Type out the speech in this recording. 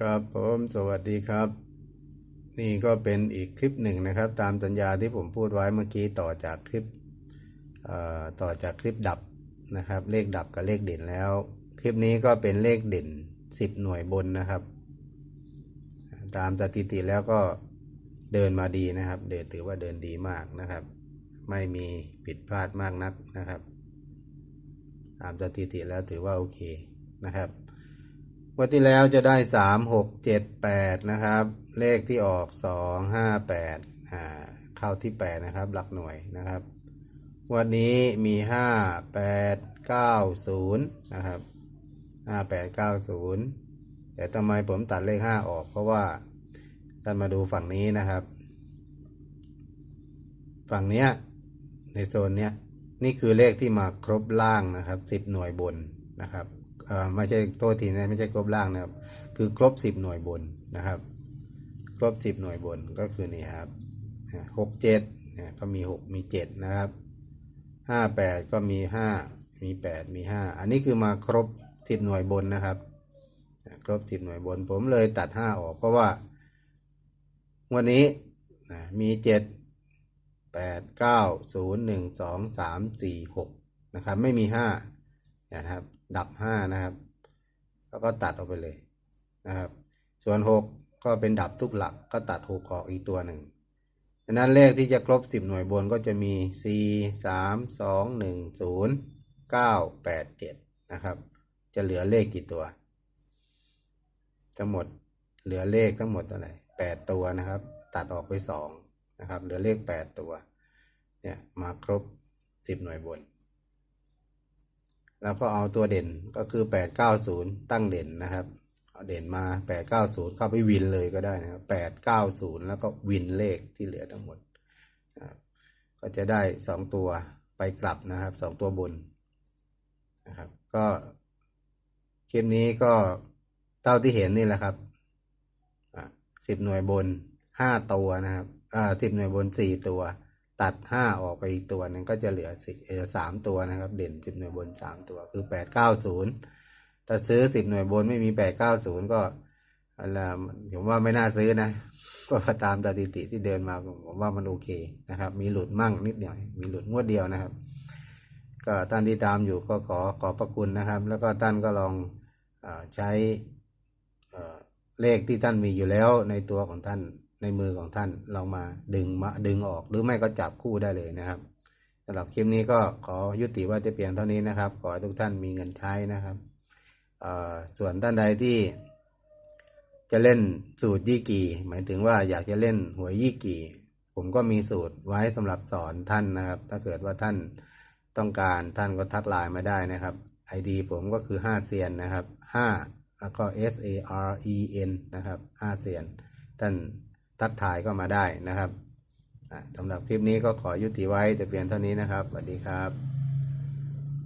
ครับผมสวัสดีครับ นี่ก็เป็นอีกคลิปหนึ่งนะครับ ตามสัญญาที่ผมพูดไว้เมื่อกี้ต่อจากคลิปต่อจากคลิปดับนะครับ เลขดับกับเลขเด่นแล้ว คลิปนี้ก็เป็นเลขเด่น 10 หน่วยบนนะครับ ตามสถิติแล้วก็เดินมาดีนะครับ เดินถือว่าเดินดีมากนะครับ ไม่มีผิดพลาดมากนักนะครับ ตามสถิติแล้วถือว่าโอเคนะครับ วันที่แล้วจะได้สามหกเจ็ดแปดนะครับ เลขที่ออกสองห้าแปดอ่าเข้าที่แปดนะครับ หลักหน่วยนะครับ วันนี้มีห้าแปดเก้าศูนย์นะครับห้าแปดเก้าศูนย์แต่ทำไมผมตัดเลขห้าออกเพราะว่าท่านมาดูฝั่งนี้นะครับ ฝั่งเนี้ยในโซนเนี้ยนี่คือเลขที่มาครบล่างนะครับสิบหน่วยบนนะครับ ไม่ใช่โทษทีนะไม่ใช่ครบล่างนะครับ คือครบสิบหน่วยบนนะครับ ครบสิบหน่วยบนก็คือนี่ครับหกเจ็ดเนี่ยก็มีหกมีเจ็ดนะครับห้าแปดก็มีห้ามีแปดมีห้าอันนี้คือมาครบสิบหน่วยบนนะครับ ครบสิบหน่วยบน ผมเลยตัดห้าออก เพราะว่า วันนี้นะมีเจ็ดแปดเก้าศูนย์หนึ่งสองสามสี่หกนะครับ ไม่มีห้านะครับ ดับห้านะครับ แล้วก็ตัดออกไปเลยนะครับ ส่วนหกก็เป็นดับทุกหลักก็ตัดหกออกอีกตัวหนึ่งดังนั้นเลขที่จะครบสิบหน่วยบนก็จะมีสี่สามสองหนึ่งศูนย์เก้าแปดเจ็ดนะครับ จะเหลือเลขกี่ตัว ทั้งหมดเหลือเลขทั้งหมดเท่าไหร่แปดตัวนะครับ ตัดออกไปสองนะครับ เหลือเลขแปดตัว เนี่ยมาครบสิบหน่วยบน แล้วก็เอาตัวเด่นก็คือแปดเก้าศูนย์ตั้งเด่นนะครับ เอาเด่นมาแปดเข้าไปวินเลยก็ได้นะครับแปดเก้าศูนย์แล้วก็วินเลขที่เหลือทั้งหมดก็จะได้สองตัวไปกลับนะครับสองตัวบนนะครับ ก็คลิปนี้ก็เท่าที่เห็นนี่แหละครับสิบหน่วยบนห้าตัวนะครับอ่าสิบหน่วยบนสี่ตัว ตัดห้าออกไปอีกตัวหนึงก็จะเหลือสิเออสามตัวนะครับ เด่นสิบหน่วยบนสามตัวคือแปดเก้าศูนย์ถ้าซื้อสิบหน่วยบนไม่มีแปดเก้าศูนย์ก็อะไรผมว่าไม่น่าซื้อนะก็ตามสถิติที่เดินมาผมว่ามันโอเคนะครับ มีหลุดมั่งนิดเดียวมีหลุดงวดเดียวนะครับ ก็ท่านที่ตามอยู่ก็ขอขอบพระคุณนะครับ แล้วก็ท่านก็ลองอใช้เลขที่ท่านมีอยู่แล้วในตัวของท่าน ในมือของท่านลองมาดึงมาดึงออกหรือไม่ก็จับคู่ได้เลยนะครับสำหรับคลิปนี้ก็ขอยุติว่าจะเพียงเท่านี้นะครับ ขอให้ทุกท่านมีเงินใช้นะครับส่วนท่านใดที่จะเล่นสูตรยี่กี่ หมายถึงว่าอยากจะเล่นหวยยี่กี่ ผมก็มีสูตรไว้สำหรับสอนท่านนะครับ ถ้าเกิดว่าท่านต้องการท่านก็ทักไลน์มาได้นะครับ ID ผมก็คือ5เซียนนะครับ5แล้วก็ S A R E N นะครับ5เซียนท่าน ทักทายก็มาได้นะครับสำหรับคลิปนี้ก็ขอยุติไว้แต่เพียงเท่านี้นะครับสวัสดีครับ